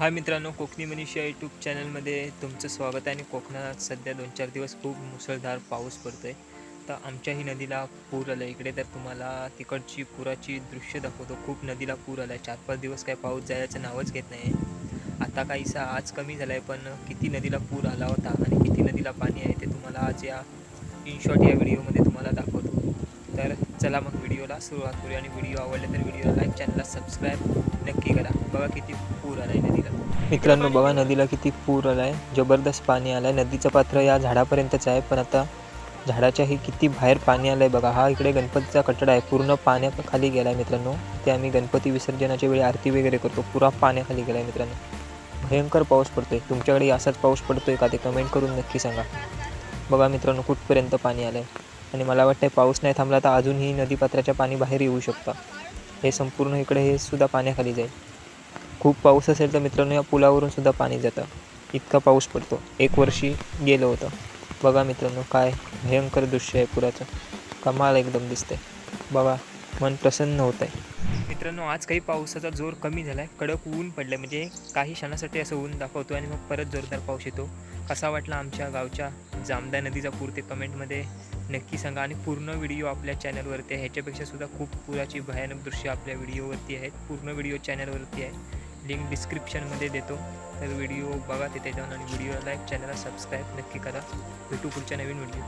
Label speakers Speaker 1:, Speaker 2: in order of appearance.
Speaker 1: हा मित्रांनो कोकणी मनीषा यूट्यूब चॅनलमध्ये तुमचं स्वागत आहे आणि कोकणात सध्या दोन चार दिवस खूप मुसळधार पाऊस पडतो आहे तर आमच्याही नदीला पूर आला इकडे. तर तुम्हाला तिकडची पुराची दृश्य दाखवतो. खूप नदीला पूर आला आहे चार पाच दिवस काय पाऊस जायचं नावच घेत नाही. आता काहीसा आज कमी झाला आहे पण किती नदीला पूर आला होता आणि किती नदीला पाणी आहे ते तुम्हाला आज या इन शॉर्ट या व्हिडिओमध्ये तुम्हाला दाखवतो. तर चला मग व्हिडिओला सुरुवात करूया आणि व्हिडिओ आवडला तर व्हिडिओला लाईक चॅनलला सबस्क्राईब बघा किती पूर आला आहे नदीला. मित्रांनो बघा नदीला किती पूर आला आहे जबरदस्त पाणी आलं आहे नदीचं पात्र या झाडापर्यंतच आहे पण आता झाडाच्याही किती बाहेर पाणी आलं आहे बघा. हा इकडे गणपतीचा कटडा आहे. पूर्ण पाण्याखाली गेला आहे मित्रांनो. ते आम्ही गणपती विसर्जनाच्या वेळी आरती वगैरे करतो. पुरा पाण्याखाली गेला आहे मित्रांनो. भयंकर पाऊस पडतो आहे तुमच्याकडे असाच पाऊस पडतो आहे का ते कमेंट करून नक्की सांगा. बघा मित्रांनो कुठपर्यंत पाणी आलं आहे आणि मला वाटतं पाऊस नाही थांबला तर अजूनही नदीपात्राच्या पाणी बाहेर येऊ शकतं. हे संपूर्ण इकडे हे सुद्धा पाण्याखाली जाईल. खूप पाऊस असेल तर मित्रांनो या पुलावरून सुद्धा पाणी जातं. इतका पाऊस पडतो. एक वर्षी गेलं होतं. बघा मित्रांनो काय भयंकर दृश्य आहे पुराचं कमाल एकदम दिसते बघा मन प्रसन्न होत आहे मित्रांनो आज काही पावसाचा जोर कमी झाला आहे कडक ऊन पडलं म्हणजे काही क्षणासाठी असं ऊन दाखवतो आणि मग परत जोरदार पाऊस येतो. कसा वाटला आमच्या गावच्या जामदा नदीचा पूर ते कमेंटमध्ये नक्की सांगा. आणि पूर्ण व्हिडिओ आपल्या चॅनलवरती आहे. ह्याच्यापेक्षा सुद्धा खूप पुराची भयानक दृश्य आपल्या व्हिडिओवरती आहेत. पूर्ण व्हिडिओ चॅनलवरती आहे. लिंक डिस्क्रिप्शनमध्ये देतो. तर व्हिडिओ बघा तिथे जाऊन आणि व्हिडिओ लाईक चॅनलला सबस्क्राईब नक्की करा. भेटू पुढच्या नवीन व्हिडिओ